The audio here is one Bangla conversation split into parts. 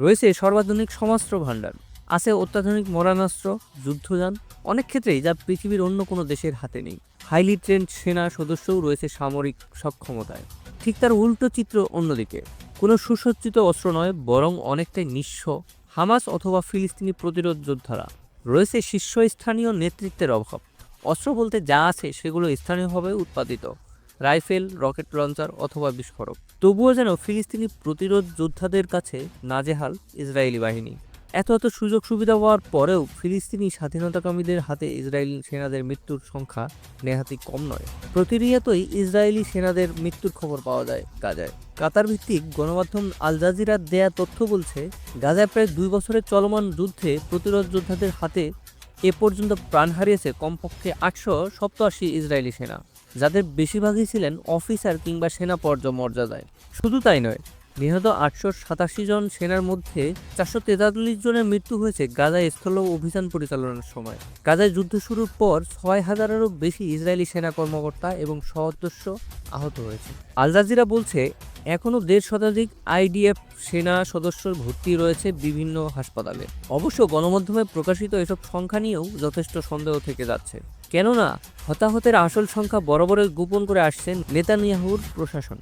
রয়েছে সর্বাধুনিক সমাস্ত্র ভাণ্ডার। আছে অত্যাধুনিক মরানাস্ত্র যুদ্ধযান, অনেক ক্ষেত্রেই যা পৃথিবীর অন্য কোনো দেশের হাতে নেই। হাইলি ট্রেন্ড সেনা সদস্যও রয়েছে সামরিক সক্ষমতায়। ঠিক তার উল্টো চিত্র অন্যদিকে। কোনো সুসজ্জিত অস্ত্র নয়, বরং অনেকটাই নিঃস্ব হামাস অথবা ফিলিস্তিনি প্রতিরোধ যোদ্ধারা। রয়েছে শীর্ষস্থানীয় নেতৃত্বের অভাব। অস্ত্র বলতে যা আছে সেগুলো স্থানীয়ভাবে উৎপাদিত। রাইফেল, রকেট লঞ্চার অথবা বিস্ফোরক। তবুও যেন ফিলিস্তিনি প্রতিরোধ যোদ্ধাদের কাছে নাজেহাল ইসরায়েলি বাহিনী। এত এত সুযোগ সুবিধা হওয়ার পরেও ফিলিস্তিনি স্বাধীনতাকামীদের হাতে ইসরায়েলি সেনাদের মৃত্যুর সংখ্যা নেহাতি কম নয়। প্রতিনিয়তই ইসরায়েলি সেনাদের মৃত্যুর খবর পাওয়া যায় গাজায়। কাতার ভিত্তিক গণমাধ্যম আল জাজিরার দেয়া তথ্য বলছে, গাজায় প্রায় দুই বছরের চলমান যুদ্ধে প্রতিরোধ যোদ্ধাদের হাতে এ পর্যন্ত প্রাণ হারিয়েছে কমপক্ষে আটশো সপ্তাশি ইসরায়েলি সেনা, যাদের বেশিরভাগই ছিলেন অফিসার কিংবা সেনা পর্যামর্যাদায়। শুধু তাই নয়, নিহত আটশো সাতাশি জন সেনার মধ্যে চারশো তেতাল্লিশ জনের মৃত্যু হয়েছে গাজায় স্থল অভিযান পরিচালনার সময়। গাজায় যুদ্ধ শুরুর পর ছয় হাজারেরও বেশি ইসরায়েলি সেনা কর্মকর্তা এবং সদস্য আহত হয়েছে। আল জাজিরা বলছে এখনও দেড় শতাধিক আইডিএফ সেনা সদস্য ভর্তি রয়েছে বিভিন্ন হাসপাতালে। অবশ্য গণমাধ্যমে প্রকাশিত এসব সংখ্যা নিয়েও যথেষ্ট সন্দেহ থেকে যাচ্ছে। কেননা, হতাহতের আসল সংখ্যা বরাবরই গোপন করে আসছেন নেতানিয়াহুর প্রশাসন।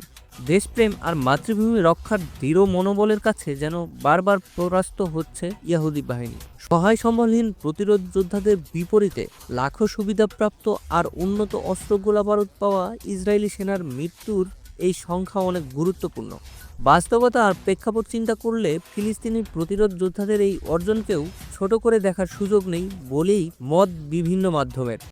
দেশপ্রেম আর মাতৃভূমি রক্ষার দৃঢ় মনোবলের কাছে যেন বারবার পরাস্ত হচ্ছে ইয়াহুদি বাহিনী। সহায় সম্বলহীন প্রতিরোধ যোদ্ধাদের বিপরীতে লাখো সুবিধাপ্রাপ্ত আর উন্নত অস্ত্র গোলাবারুদ পাওয়া ইসরায়েলি সেনার মৃত্যুর এই সংখ্যা অনেক গুরুত্বপূর্ণ। বাস্তবতা আর প্রেক্ষাপট চিন্তা করলে ফিলিস্তিনি প্রতিরোধ যোদ্ধাদের এই অর্জনকেও ছোট করে দেখার সুযোগ নেই বলেই মত বিভিন্ন মাধ্যমের।